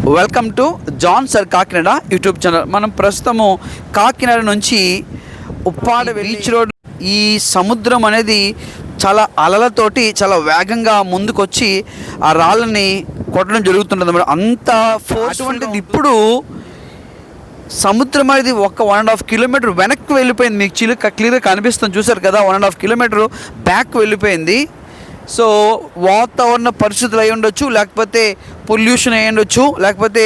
Welcome to John sir Kakinada YouTube channel మనం ప్రస్తుతము కాకినాడ నుంచి ఉప్పాడ బీచ్ రోడ్ ఈ సముద్రం అనేది చాలా అలలతోటి చాలా వేగంగా ముందుకొచ్చి ఆ రాళ్ళని కొట్టడం జరుగుతుంటుంది అన్నమాట అంత ఫోర్స్ అటువంటిది ఇప్పుడు సముద్రం అనేది ఒక వన్ అండ్ హాఫ్ కిలోమీటర్ వెనక్కి వెళ్ళిపోయింది. మీకు చిలుక క్లియర్గా కనిపిస్తుంది. చూసారు కదా one and half kilometre back వెళ్ళిపోయింది. సో వాతావరణ పరిస్థితులు అయి ఉండొచ్చు లేకపోతే పొల్యూషన్ అయి ఉండొచ్చు లేకపోతే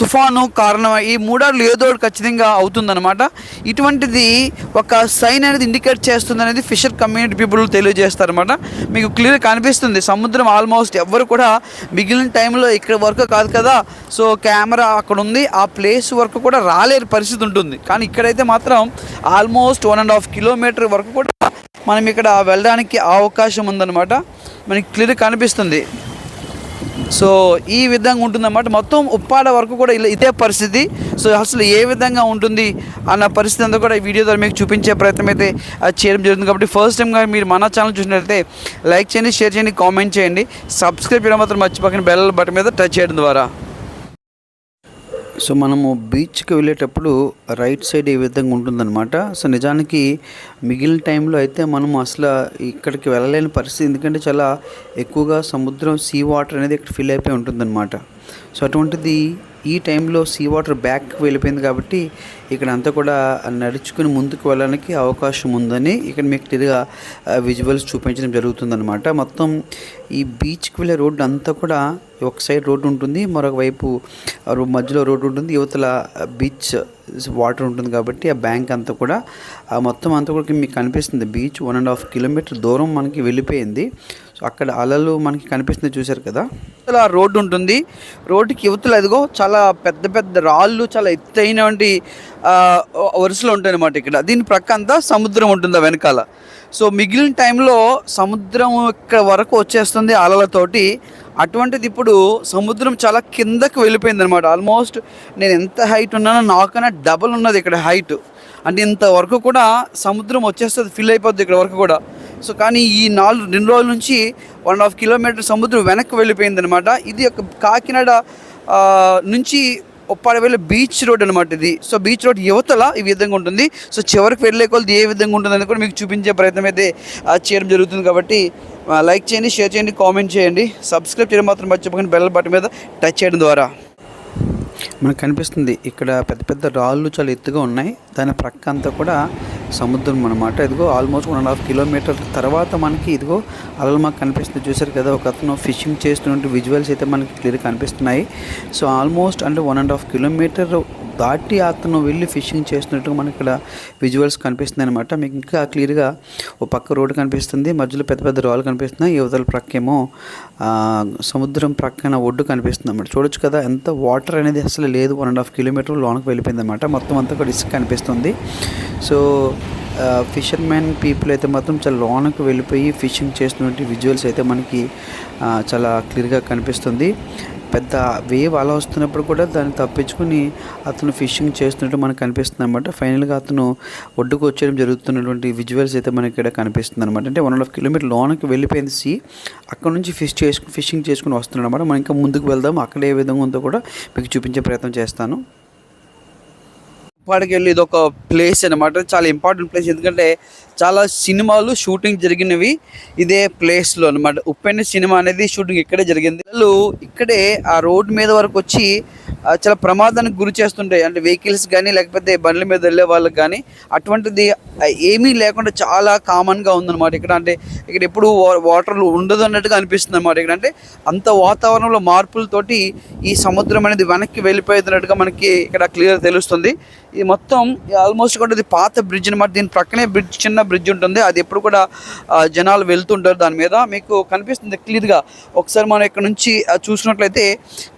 తుఫాను కారణం ఈ మూడార్లు ఏదో ఒకటి ఖచ్చితంగా అవుతుందన్నమాట. ఇటువంటిది ఒక సైన్ అనేది ఇండికేట్ చేస్తుంది అనేది ఫిషర్ కమ్యూనిటీ పీపుల్ తెలియజేస్తారనమాట మీకు క్లియర్ కనిపిస్తుంది సముద్రం ఆల్మోస్ట్ ఎవ్వరు కూడా మిగిలిన టైంలో ఇక్కడ వరకు కాదు కదా. సో కెమెరా అక్కడ ఉంది ఆ ప్లేస్ వరకు కూడా రాలేని పరిస్థితి ఉంటుంది. కానీ ఇక్కడైతే మాత్రం almost one and half kilometre వరకు కూడా మనం ఇక్కడ వెళ్ళడానికి అవకాశం ఉందన్నమాట. మనకి క్లియర్ కనిపిస్తుంది. సో ఈ విధంగా ఉంటుందన్నమాట. మొత్తం ఉప్పాడ వరకు కూడా ఇలా ఇదే పరిస్థితి. సో అసలు ఏ విధంగా ఉంటుంది అన్న పరిస్థితి అంతా కూడా ఈ వీడియో ద్వారా మీకు చూపించే ప్రయత్నం అయితే అది చేయడం జరుగుతుంది. కాబట్టి ఫస్ట్ టైంగా మీరు మన ఛానల్ చూసినట్లయితే లైక్ చేయండి షేర్ చేయండి కామెంట్ చేయండి. సబ్స్క్రైబ్ చేయడం మాత్రం మర్చిపోకండి. బెల్ బటన్ మీద టచ్ చేయడం ద్వారా. సో మనము బీచ్కి వెళ్ళేటప్పుడు రైట్ సైడ్ ఏ విధంగా ఉంటుందన్నమాట. సో నిజానికి మిగిలిన టైంలో అయితే మనం అసలు ఇక్కడికి వెళ్ళలేని పరిస్థితి. ఎందుకంటే చాలా ఎక్కువగా సముద్రం సీ వాటర్ అనేది ఇక్కడ ఫిల్ అయిపోయి ఉంటుందన్నమాట. సో అటువంటిది ఈ టైంలో సీ వాటర్ బ్యాక్ వెళ్ళిపోయింది కాబట్టి ఇక్కడ అంతా కూడా నడుచుకుని ముందుకు వెళ్ళడానికి అవకాశం ఉందని ఇక్కడ మీకు క్లియర్గా విజువల్స్ చూపించడం జరుగుతుందన్నమాట. మొత్తం ఈ బీచ్కి వెళ్ళే రోడ్డు అంతా కూడా ఒక సైడ్ రోడ్డు ఉంటుంది మరొక వైపు ఆ మధ్యలో రోడ్డు ఉంటుంది యువతల బీచ్ వాటర్ ఉంటుంది కాబట్టి ఆ బ్యాంక్ అంతా కూడా ఆ మొత్తం అంతా కూడా మీకు కనిపిస్తుంది. Beach one and half kilometre దూరం మనకి వెళ్ళిపోయింది. సో అక్కడ అలలు మనకి కనిపిస్తుంది చూశారు కదా? అలా రోడ్డు ఉంటుంది. రోడ్డుకి యువతలు ఎదుగో చాలా పెద్ద పెద్ద రాళ్ళు చాలా ఎత్తైనటువంటి ఆ, వరుసలు ఉంటాయి అన్నమాట ఇక్కడ. దీని ప్రక్క అంతా సముద్రం ఉంటుంది ఆ వెనకాల. సో మిగిలిన టైంలో సముద్రం ఇక్కడ వరకు వచ్చేస్తుంది అలలతోటి. అటువంటిది ఇప్పుడు సముద్రం చాలా కిందకి వెళ్ళిపోయింది అనమాట ఆల్మోస్ట్ నేను ఎంత హైట్ ఉన్నానో నాకన్నా డబల్ ఉన్నది ఇక్కడ హైట్. అంటే ఇంతవరకు కూడా సముద్రం వచ్చేస్తుంది ఫిల్ అయిపోద్ది ఇక్కడ వరకు కూడా. సో కానీ ఈ నాలుగు రెండు రోజుల నుంచి వన్ అండ్ హాఫ్ కిలోమీటర్ సముద్రం వెనక్కి వెళ్ళిపోయింది అనమాట ఇది ఒక కాకినాడ నుంచి ఒప్పాడవేళ బీచ్ రోడ్ అనమాట ఇది. సో బీచ్ రోడ్ యువతల ఈ విధంగా ఉంటుంది. సో చివరికి వెళ్ళే కొలది ఏ విధంగా ఉంటుంది కూడా మీకు చూపించే ప్రయత్నం అయితే చేయడం జరుగుతుంది కాబట్టి లైక్ చేయండి షేర్ చేయండి కామెంట్ చేయండి. సబ్స్క్రైబ్ చేయడం మాత్రం మర్చిపోకండి బెల్ బటన్ మీద టచ్ చేయడం ద్వారా. మనకు కనిపిస్తుంది ఇక్కడ పెద్ద పెద్ద రాళ్ళు చాలా ఎత్తుగా ఉన్నాయి. దాని ప్రక్క అంతా కూడా సముద్రం అనమాట ఇదిగో almost one and half kilometre తర్వాత మనకి ఇదిగో అలలు మాకు కనిపిస్తుంది. చూసారు కదా ఒక అతను ఫిషింగ్ చేస్తున్నట్టు విజువల్స్ అయితే మనకి క్లియర్ కనిపిస్తున్నాయి. సో ఆల్మోస్ట్ అంటే వన్ అండ్ హాఫ్ కిలోమీటర్ దాటి అతను వెళ్ళి ఫిషింగ్ చేస్తున్నట్టుగా మనకి ఇక్కడ విజువల్స్ కనిపిస్తుంది అనమాట మీకు ఇంకా క్లియర్గా ఓ పక్క రోడ్డు కనిపిస్తుంది మధ్యలో పెద్ద పెద్ద రాళ్ళు కనిపిస్తున్నాయి యువతల ప్రక్కేమో సముద్రం ప్రక్కన ఒడ్డు కనిపిస్తుంది అన్నమాట చూడొచ్చు కదా ఎంత వాటర్ అనేది అసలు లేదు. వన్ అండ్ హాఫ్ కిలోమీటర్ లోనకి వెళ్ళిపోయింది అనమాట మొత్తం అంతా కూడా ఇసుక కనిపిస్తుంది. సో ఫిషర్మెన్ పీపుల్ అయితే మాత్రం చాలా లోనకు వెళ్ళిపోయి ఫిషింగ్ చేస్తున్నటువంటి విజువల్స్ అయితే మనకి చాలా క్లియర్గా కనిపిస్తుంది. పెద్ద వేవ్ అలా వస్తున్నప్పుడు కూడా దాన్ని తప్పించుకుని అతను ఫిషింగ్ చేస్తున్నట్టు మనకు కనిపిస్తుంది అనమాట ఫైనల్గా అతను ఒడ్డుకు వచ్చేయడం జరుగుతున్నటువంటి విజువల్స్ అయితే మనకి ఇక్కడ కనిపిస్తుంది అనమాట అంటే వన్ అండ్ హాఫ్ కిలోమీటర్ లోనకి వెళ్ళిపోయింది సీ అక్కడ నుంచి ఫిష్ చేసుకుని ఫిషింగ్ చేసుకుని వస్తున్నాడు అనమాట మనం ఇంకా ముందుకు వెళ్దాం. అక్కడ ఏ విధంగా ఉందో కూడా మీకు చూపించే ప్రయత్నం చేస్తాను. ఉప్పాడికి వెళ్ళి ఇది ఒక ప్లేస్ అనమాట చాలా ఇంపార్టెంట్ ప్లేస్. ఎందుకంటే చాలా సినిమాలు షూటింగ్ జరిగినవి ఇదే ప్లేస్లో అనమాట ఉప్పెన్న సినిమా అనేది షూటింగ్ ఇక్కడే జరిగింది. వాళ్ళు ఇక్కడే ఆ రోడ్డు మీద వరకు వచ్చి చాలా ప్రమాదానికి గురి చేస్తుంటాయి. అంటే వెహికల్స్ కానీ లేకపోతే బండ్ల మీద వెళ్ళే వాళ్ళకి కానీ అటువంటిది ఏమీ లేకుండా చాలా కామన్గా ఉందన్నమాట. ఇక్కడ అంటే ఇక్కడ ఎప్పుడు వాటర్ ఉండదు అన్నట్టుగా అనిపిస్తుంది అనమాట ఇక్కడ అంటే అంత వాతావరణంలో మార్పులతోటి ఈ సముద్రం అనేది వెనక్కి వెళ్ళిపోతున్నట్టుగా మనకి ఇక్కడ క్లియర్ తెలుస్తుంది. ఇది మొత్తం ఆల్మోస్ట్ కూడా ఇది పాత బ్రిడ్జ్ అనమాట దీని ప్రక్కనే బ్రిడ్జ్ చిన్న బ్రిడ్జ్ ఉంటుంది. అది ఎప్పుడు కూడా జనాలు వెళ్తుంటారు దాని మీద. మీకు కనిపిస్తుంది క్లియర్గా ఒకసారి మనం ఇక్కడ నుంచి చూసినట్లయితే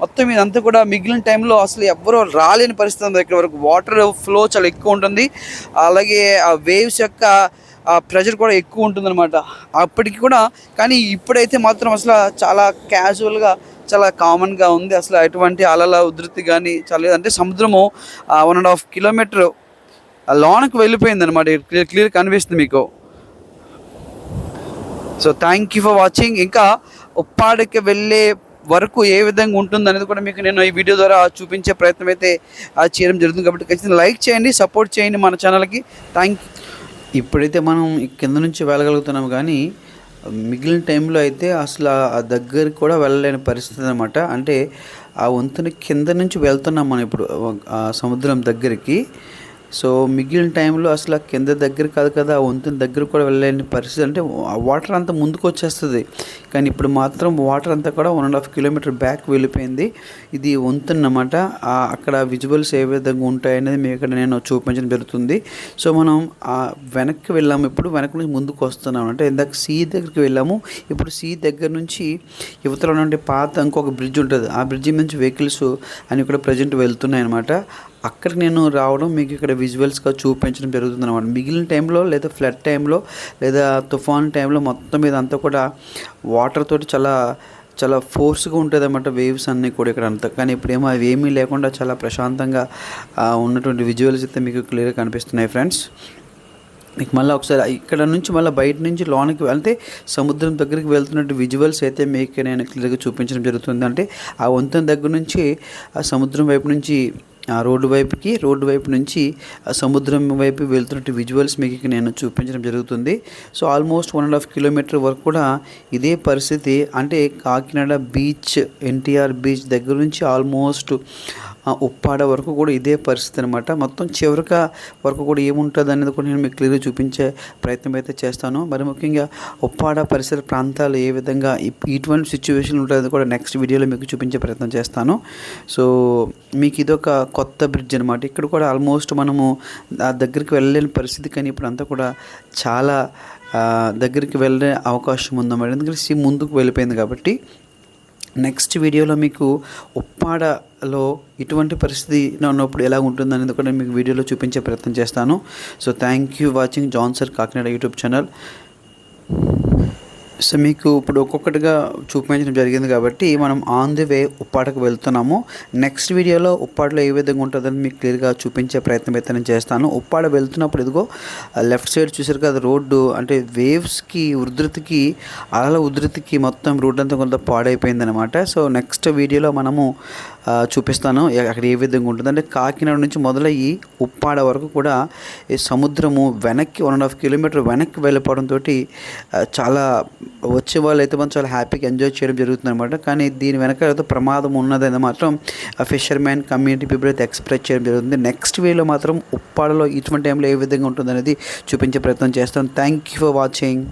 మొత్తం ఇదంతా కూడా మిగిలిన టైంలో అసలు ఎవ్వరూ రాలేని పరిస్థితి ఉంది. ఇక్కడ వరకు వాటర్ ఫ్లో చాలా ఎక్కువ ఉంటుంది. అలాగే ఆ వేవ్స్ యొక్క ప్రెషర్ కూడా ఎక్కువ ఉంటుందన్నమాట. అప్పటికి కూడా కానీ ఇప్పుడైతే మాత్రం అసలు చాలా క్యాజువల్గా చాలా కామన్గా ఉంది. అసలు ఎటువంటి అలల ఉధృతి కానీ చాలా అంటే సముద్రము వన్ అండ్ హాఫ్ కిలోమీటర్ లోనకు వెళ్ళిపోయింది అనమాట క్లియర్ క్లియర్ కనిపిస్తుంది మీకు. So thank you for watching ఇంకా ఉప్పాడకి వెళ్ళే వరకు ఏ విధంగా ఉంటుంది అనేది కూడా మీకు నేను ఈ వీడియో ద్వారా చూపించే ప్రయత్నం అయితే చేయడం జరుగుతుంది. కాబట్టి ఖచ్చితంగా లైక్ చేయండి సపోర్ట్ చేయండి మన ఛానల్కి థ్యాంక్ ఇప్పుడైతే మనం కింద నుంచి వెళ్ళగలుగుతున్నాం కానీ మిగిలిన టైంలో అయితే అసలు ఆ దగ్గరికి కూడా వెళ్ళలేని పరిస్థితి అనమాట అంటే ఆ వంతుని కింద నుంచి వెళ్తున్నాం మనం ఇప్పుడు ఆ సముద్రం దగ్గరికి. సో మిగిలిన టైంలో అసలు ఆ కింద దగ్గర కాదు కదా ఆ వంతుని దగ్గర కూడా వెళ్ళలేని పరిస్థితి. అంటే ఆ వాటర్ అంతా ముందుకు వచ్చేస్తుంది. కానీ ఇప్పుడు మాత్రం వాటర్ అంతా కూడా one and half kilometre back వెళ్ళిపోయింది. ఇది వంతెన అన్నమాట. అక్కడ విజువల్స్ ఏ విధంగా ఉంటాయనేది మేము మీకు ఇక్కడ నేను చూపించడం జరుగుతుంది. సో మనం ఆ వెనక్కి వెళ్ళాము. ఇప్పుడు వెనక నుంచి ముందుకు వస్తున్నాం. అంటే ఇందాక సీ దగ్గరికి వెళ్ళాము. ఇప్పుడు సీ దగ్గర నుంచి యువతలో ఉన్నటువంటి పాత ఇంకొక బ్రిడ్జ్ ఉంటుంది. ఆ బ్రిడ్జ్ నుంచి వెహికల్స్ అని ఇక్కడ ప్రజెంట్ వెళ్తున్నాయి అనమాట అక్కడికి నేను రావడం మీకు ఇక్కడ విజువల్స్గా చూపించడం జరుగుతుంది అనమాట మిగిలిన టైంలో లేదా ఫ్లడ్ టైంలో లేదా తుఫాన్ టైంలో మొత్తం మీద అంతా కూడా వాటర్ తోటి చాలా చాలా ఫోర్స్గా ఉంటుంది అన్నమాట వేవ్స్ అన్నీ కూడా ఇక్కడ అంతా. కానీ ఇప్పుడేమో అవి ఏమీ లేకుండా చాలా ప్రశాంతంగా ఉన్నటువంటి విజువల్స్ అయితే మీకు క్లియర్గా కనిపిస్తున్నాయి ఫ్రెండ్స్. మీకు మళ్ళీ ఒకసారి ఇక్కడ నుంచి మళ్ళీ బయట నుంచి లోనికి వెళ్తే సముద్రం దగ్గరికి వెళ్తున్నట్టు విజువల్స్ అయితే మీకు నేను క్లియర్గా చూపించడం జరుగుతుంది. అంటే ఆ వంతెన దగ్గర నుంచి ఆ సముద్రం వైపు నుంచి ఆ రోడ్డు వైపుకి రోడ్డు వైపు నుంచి సముద్రం వైపు వెళ్తున్నట్టు విజువల్స్ మీకు ఇక్కడ నేను చూపించడం జరుగుతుంది. So almost one and half kilometre వరకు కూడా ఇదే పరిస్థితి. అంటే కాకినాడ బీచ్ ఎన్టీఆర్ బీచ్ దగ్గర నుంచి ఆల్మోస్ట్ ఉప్పాడ వరకు కూడా ఇదే పరిస్థితి అనమాట మొత్తం చివరిక వరకు కూడా ఏముంటుంది అనేది కూడా నేను మీకు క్లియర్గా చూపించే ప్రయత్నం అయితే చేస్తాను. మరి ముఖ్యంగా ఉప్పాడ పరిసర ప్రాంతాలు ఏ విధంగా ఇటువంటి సిచ్యువేషన్ ఉంటుంది కూడా నెక్స్ట్ వీడియోలో మీకు చూపించే ప్రయత్నం చేస్తాను. సో మీకు ఇదొక కొత్త బ్రిడ్జ్ అనమాట ఇక్కడ కూడా ఆల్మోస్ట్ మనము ఆ దగ్గరికి వెళ్ళలేని పరిస్థితి కానీ ఇప్పుడు అంతా కూడా చాలా దగ్గరికి వెళ్ళే అవకాశం ఉందన్నమాట ఎందుకంటే సి ముందుకు వెళ్ళిపోయింది కాబట్టి నెక్స్ట్ వీడియోలో మీకు ఉప్పాడ లో ఇటువంటి పరిస్థితి ఉన్నప్పుడు ఎలా ఉంటుంది అనేది కూడా మీకు వీడియోలో చూపించే ప్రయత్నం చేస్తాను. So thank you watching John Kakinada YouTube channel so మీకు ఇప్పుడు ఒక్కొక్కటిగా చూపించడం జరిగింది కాబట్టి మనం ఆన్ ది వే ఉప్పాడకు వెళ్తున్నాము. నెక్స్ట్ వీడియోలో ఉప్పాడలో ఏ విధంగా ఉంటుందని మీకు క్లియర్గా చూపించే ప్రయత్నం అయితే నేను చేస్తాను. ఉప్పాడ వెళ్తున్నప్పుడు ఇదిగో లెఫ్ట్ సైడ్ చూసారు కదా రోడ్డు అంటే వేవ్స్కి ఉధృతికి అలల ఉధృతికి మొత్తం రోడ్ అంతా కొంత పాడైపోయింది అనమాట సో నెక్స్ట్ వీడియోలో మనము చూపిస్తాను. అక్కడ ఏ విధంగా ఉంటుంది అంటే కాకినాడ నుంచి మొదలయ్యి ఉప్పాడ వరకు కూడా ఈ సముద్రము వెనక్కి వన్ అండ్ హాఫ్ కిలోమీటర్ వెనక్కి వెళ్ళిపోవడంతో చాలా వచ్చే వాళ్ళు అయితే మనం చాలా హ్యాపీగా ఎంజాయ్ చేయడం జరుగుతుంది అనమాట కానీ దీని వెనక ఏదో ప్రమాదం ఉన్నదని మాత్రం ఫిషర్మ్యాన్ కమ్యూనిటీ పీపుల్ అయితే ఎక్స్ప్రెస్ చేయడం జరుగుతుంది. నెక్స్ట్ వేలో మాత్రం ఉప్పాడలో ఇటువంటి టైంలో ఏ విధంగా ఉంటుంది అనేది చూపించే ప్రయత్నం చేస్తాను. Thank you for watching